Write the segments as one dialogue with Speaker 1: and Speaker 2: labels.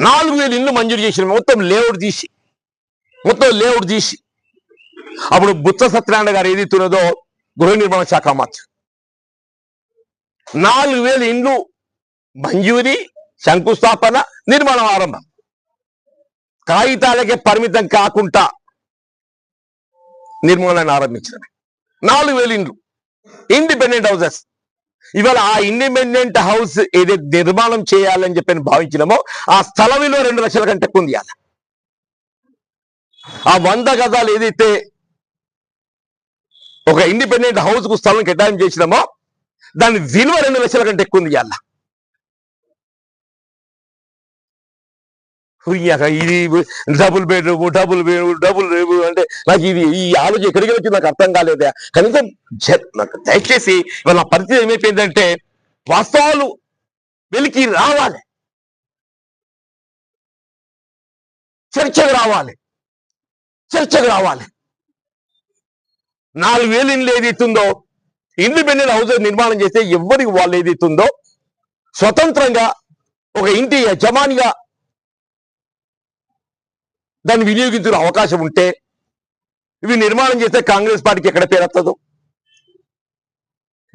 Speaker 1: నాలుగు వేలు ఇల్లు మంజూరు చేసిన మొత్తం లేఅవుట్ తీసి మొత్తం లేఅవుట్ తీసి. అప్పుడు బుత్స సత్యనారాయణ గారు ఏదైతున్నదో గృహ నిర్మాణ శాఖ మాత్రం. నాలుగు వేలు ఇండ్లు మంజూరి శంకుస్థాపన నిర్మాణం ఆరంభం. కాగితాలకే పరిమితం కాకుండా నిర్మాణాన్ని ఆరంభించిన నాలుగు వేలు ఇండ్లు ఇండిపెండెంట్ హౌసెస్ ఇవాళ ఆ ఇండిపెండెంట్ హౌస్ ఏదైతే నిర్మాణం చేయాలని చెప్పి భావించినామో ఆ స్థల విలువ రెండు లక్షల కంటే ఎక్కువ ఉంది ఆ వంద గజాలు ఏదైతే ఒక ఇండిపెండెంట్ హౌస్కు స్థలం కేటాయింపు చేసినామో దాని విలువ రెండు లక్షల కంటే ఎక్కువ ఉంది ఇవాళ. ఇది double bedroom double bedroom double bedroom అంటే నాకు ఇది ఈ ఆలోచన ఎక్కడికి వచ్చి నాకు అర్థం కాలేదా. కనీసం నాకు దయచేసి ఇవాళ నా పరిస్థితి ఏమైపోయిందంటే వాస్తవాలు వెలికి రావాలి. చర్చకు రావాలి. చర్చకు రావాలి. నాలుగు వేలు ఇండ్లు ఏదైతుందో ఇండిపెండెంట్ హౌస్ నిర్మాణం చేస్తే ఎవరికి వాళ్ళు ఏదైతుందో స్వతంత్రంగా ఒక ఇంటి యజమానిగా దాన్ని వినియోగించుకునే అవకాశం ఉంటే ఇవి నిర్మాణం చేస్తే కాంగ్రెస్ పార్టీకి ఎక్కడ పేరెత్తదు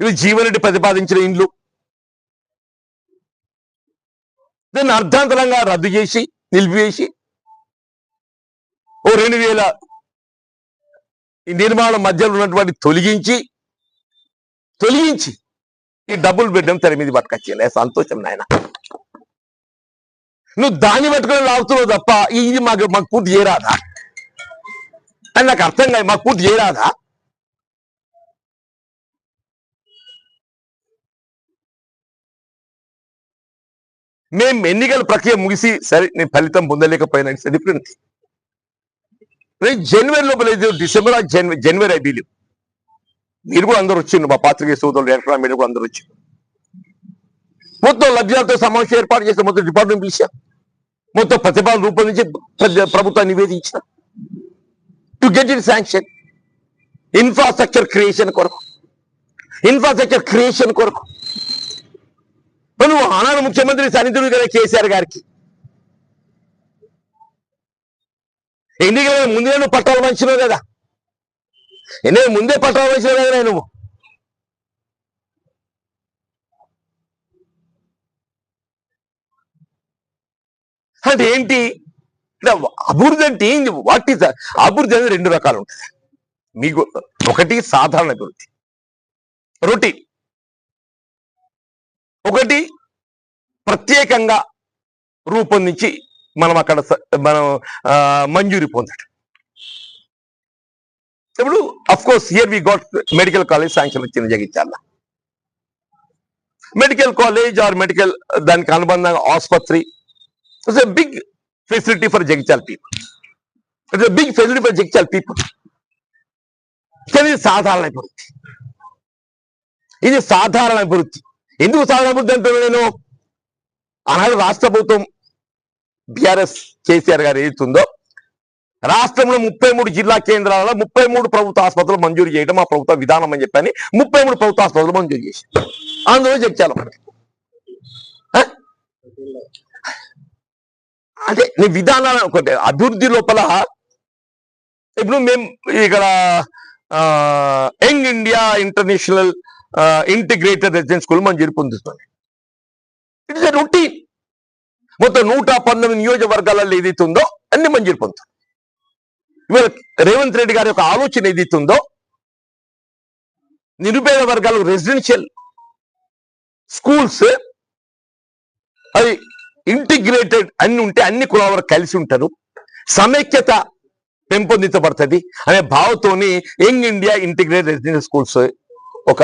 Speaker 1: ఇవి జీవనరెడ్డి ప్రతిపాదించిన ఇండ్లు. దాన్ని అర్ధాంతరంగా రద్దు చేసి నిలిపివేసి ఓ రెండు వేల ఈ నిర్మాణం మధ్యలో ఉన్నటువంటి తొలగించి తొలగించి ఈ డబుల్ పెట్టడం తెర మీద పట్టుకొచ్చేలే సంతోషం నాయన. నువ్వు దాన్ని పట్టుకొని లాగుతున్నావు తప్ప ఇది మాకు మాకు పూర్తి చేయరాదా? అని నాకు అర్థం కాదు మాకు పూర్తి చేయరాదా? మేము ఎన్నికల ప్రక్రియ ముగిసి సరే నేను ఫలితం పొందలేకపోయినా ఇట్స్ డిఫరెంట్ రేపు జనవరి లోపల డిసెంబర్ జనవరి జనవరి ఐ బిలీవ్. మీరు కూడా అందరు వచ్చిండు మా పాత్రికేయ సోదరులు ఎలక్ట్రాన్ మీరు కూడా అందరు వచ్చిండు మొత్తం లబ్ధిదారులతో సమావేశం ఏర్పాటు చేసిన మొత్తం డిపార్ట్మెంట్ పిలిచా. మొత్తం ప్రతిపాదన రూపొందించి ప్రభుత్వాన్ని నివేదించిన. To get it sanction infrastructure creation కొరకు. ఇన్ఫ్రాస్ట్రక్చర్ క్రియేషన్ కొరకు. నువ్వు ఆనాడు ముఖ్యమంత్రి సన్నిధులు కదా కేసీఆర్ గారికి. ఎన్నికల ముందే నువ్వు పట్టాలు మంచిలో కదా? ఎన్ని ముందే పట్టాలు మంచిలో కదా నువ్వు? అంటే ఏంటి? అంటే అభివృద్ధి అంటే ఏంది వాట్ ఈస్ అభివృద్ధి అనేది రెండు రకాలు ఉంటుంది మీకు ఒకటి సాధారణ అభివృద్ధి రొటీన్. ఒకటి ప్రత్యేకంగా రూపొందించి మనం అక్కడ మనం మంజూరి పొందడం ఇప్పుడు of course here we got medical college sanction వచ్చింది Jagtial. Medical college or medical దానికి అనుబంధంగా ఆసుపత్రి. It's a big facility for Jagtial people it's a big facility for Jagtial people కానీ ఇది సాధారణ అభివృద్ధి ఇది సాధారణ అభివృద్ధి ఎందుకు సాధారణ అభివృద్ధి అంటున్నాను నేను ఆనాడు రాష్ట్ర ప్రభుత్వం బిఆర్ఎస్ కేసీఆర్ గారు ఏదైతుందో రాష్ట్రంలో ముప్పై మూడు జిల్లా కేంద్రాలలో ముప్పై మూడు ప్రభుత్వ ఆసుపత్రులు మంజూరు చేయడం మా ప్రభుత్వ విధానం అని చెప్పని ముప్పై మూడు ప్రభుత్వ ఆసుపత్రులు మంజూరు చేసి అందులో జగిత్యాల అంటే నీ విధానాలు ఒకటి అభివృద్ధి లోపల ఇప్పుడు మేము ఇక్కడ Young India International Integrated Residence School మంజూరు పొందుతుంది ఇట్స్ ఎ రొటీన్ మొత్తం నూట పంతొమ్మిది నియోజకవర్గాలలో ఏదైతే ఉందో అన్ని మంజూరు పొందుతుంది ఇవాళ రేవంత్ రెడ్డి గారి యొక్క ఆలోచన ఏదైతే ఉందో నిరుపేద వర్గాలు రెసిడెన్షియల్ స్కూల్స్ అది ఇంటిగ్రేటెడ్ అన్ని ఉంటే అన్ని కులాల వరకు కలిసి ఉంటారు. సమైక్యత పెంపొందించబడుతుంది. అనే భావతోని Young India Integrated Residential Schools ఒక